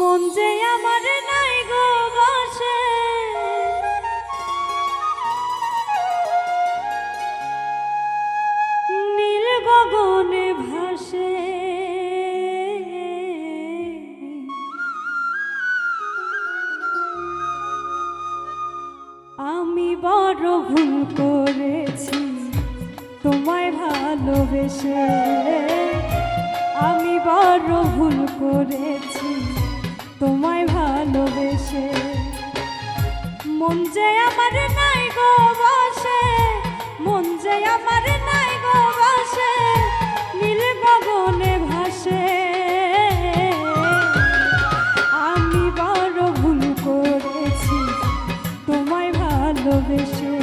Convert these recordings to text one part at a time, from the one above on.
মন যে আমার নাই গো বসে। নীল গগনে ভাসে। আমি বড় ভুল করেছি, তোমায় ভালোবেসে। আমি বড় ভুল করেছি তোমায় ভালোবেসে। মন যে আমার নাই গো বসে, মন যে আমার নাই গো বসে, নীল গগনে ভাসে। আমি বড় ভুল করেছি, তোমায় ভালোবেসে।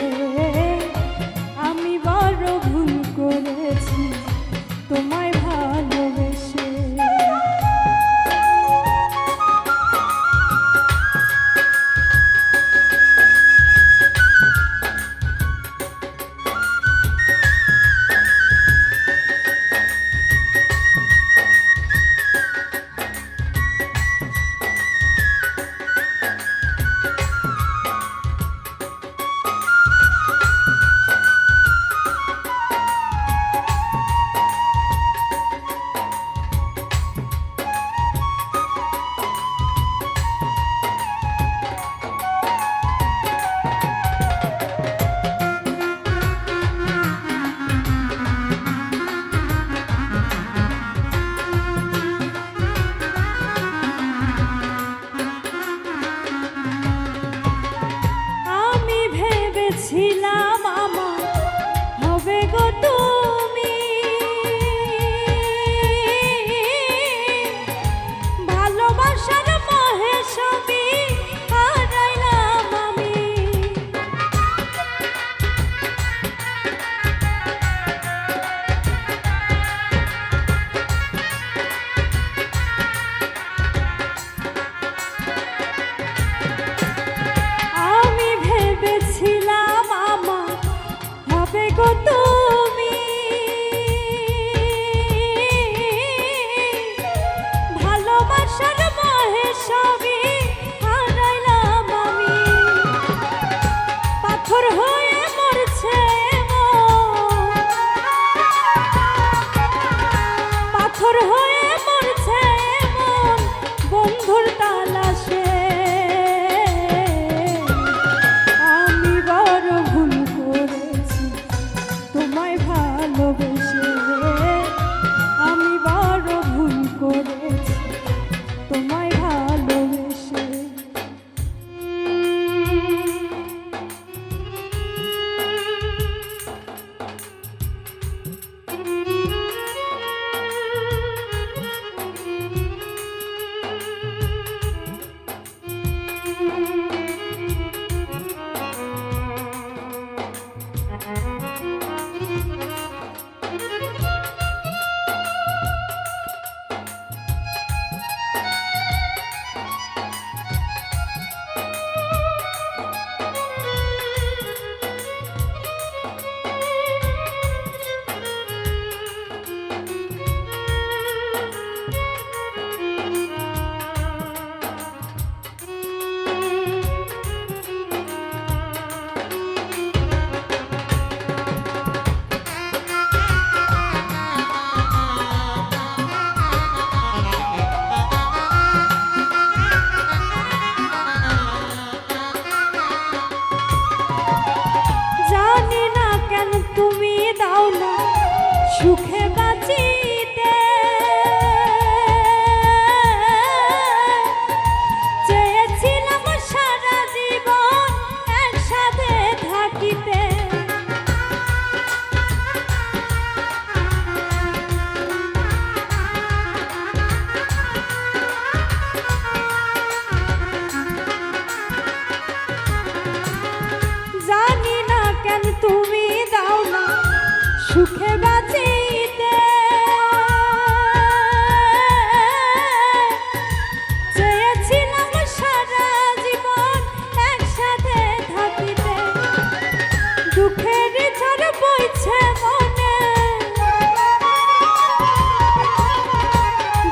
you can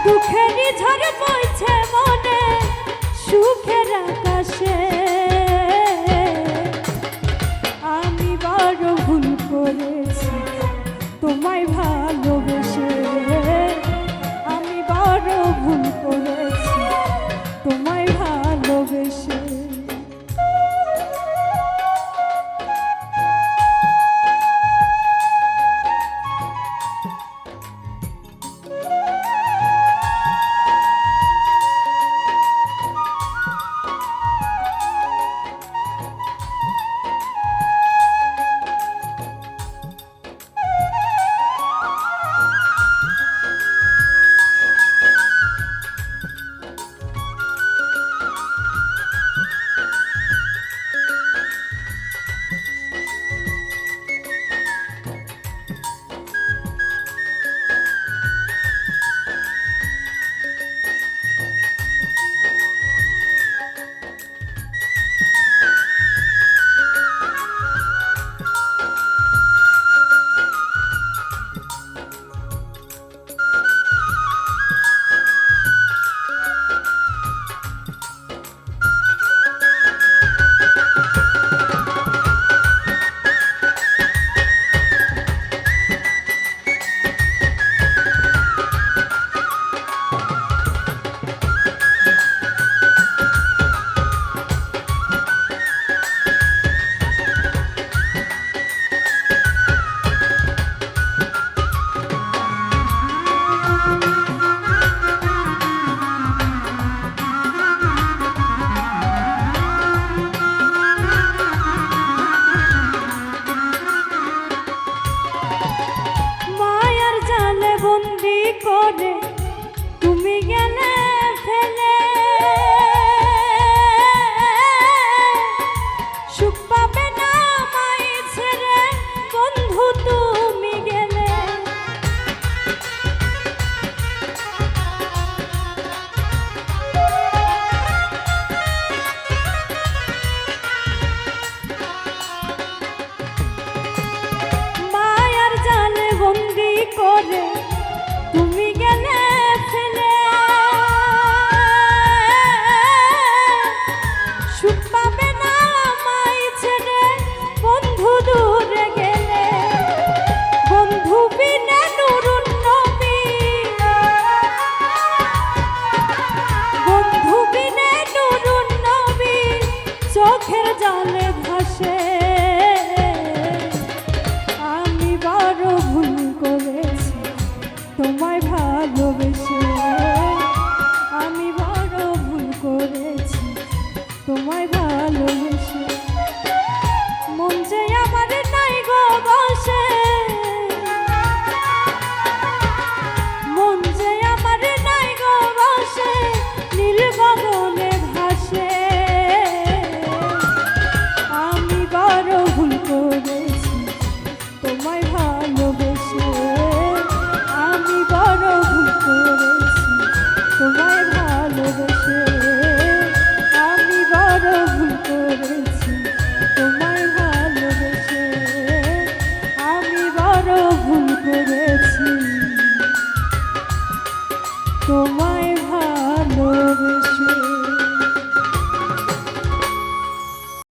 দুঃখেরই ঝড় বইছে মনে সুখের আকাশে। পরে